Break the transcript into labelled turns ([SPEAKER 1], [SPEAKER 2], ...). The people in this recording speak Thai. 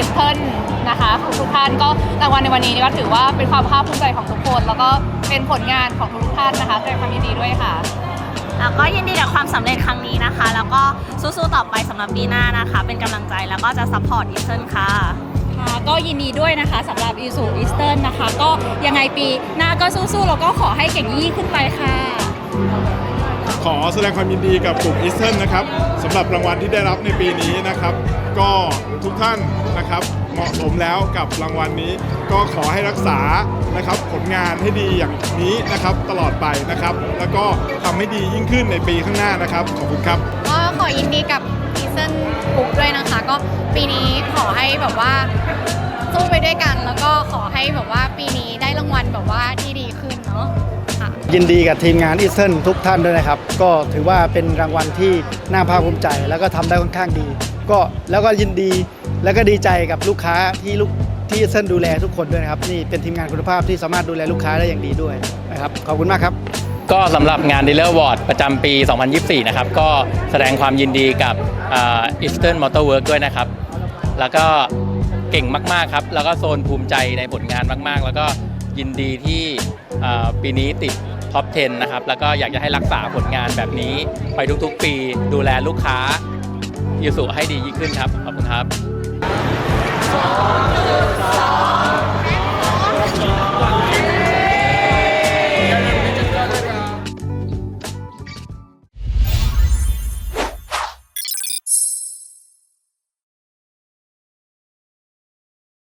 [SPEAKER 1] กิฟเทิลนะคะทุกท่า
[SPEAKER 2] นก็รางวัลในวันนี้ก็ถือว่าเป็นความภาคภูมิใจของทุกคน แล้วก็เป็นผลงานของทุกท่านนะคะแสดงความยินดีด้วยค่ะ
[SPEAKER 3] แล้วก็ยินดีกับความสำเร็จครั้งนี้นะคะ แล้วก็สู้ๆต่อไปสำหรับปีหน้านะคะ เป็นกำลังใจแล้วก็จะซัพพอร์ตอีสเทิร์นค่ะ
[SPEAKER 1] ก็ยินดีด้วยนะคะสำหรับอีสูอีสเทิร์นนะคะ ก็ยังไงปีหน้าก็สู้ๆแล้วก็ขอให้เก่งยี่ขึ้นไปค่ะ
[SPEAKER 4] ขอแสดงความยินดีกับกลุ่มอีสเทิร์นนะครับสำหรับรางวัลที่ได้รับในปีนี้นะครับ ก็ทุกท่านนะครับเหมาะสมแล้วกับรางวัลนี้ ก็ขอให้รักษานะครับ ผลงานให้ดีอย่างนี้นะครับ ตลอดไปนะครับ แล้วก็ทำให้ดียิ่งขึ้นในปีข้างหน้านะครับขอบคุณครับ
[SPEAKER 5] ก็ขอยินดีกับอีเซนบุ๊กด้วยนะคะ ก็ปีนี้ขอให้แบบว่าสู้ไปด้วยกัน แล้วก็ขอให้แบบว่าปีนี้ได้รางวัลแบบว่าที่ดีขึ้น
[SPEAKER 6] ยินดีกับทีมงานอีสเทิร์นทุกท่านด้วยนะครับ ก็ถือว่าเป็นรางวัลที่น่าภาคภูมิใจ แล้วก็ทำได้ค่อนข้างดี ก็แล้วก็ยินดีแล้วก็ดีใจกับลูกค้าที่ลูกที่อีสเทิร์นดูแลทุกคนด้วยนะครับ นี่เป็นทีมงานคุณภาพที่สามารถดูแลลูกค้าได้อย่างดีด้วยนะครับขอบคุณมากครับ
[SPEAKER 7] ก็สำหรับงาน Dealer Award ประจำปี 2024 นะครับ ก็แสดงความยินดีกับอ่า Eastern Motor Work ด้วยนะครับ แล้วก็เก่งมาก ๆ ครับ แล้วก็โซนภูมิใจในผลงานมาก ๆ แล้วก็ยินดีที่ปีนี้ติด ท็อป 10 นะครับ แล้วก็อยากจะให้รักษาผลงานแบบนี้ ไปทุกๆ ปี ดูแลลูกค้ายูสุให้ดียิ่งขึ้นครับ ขอบคุณครับ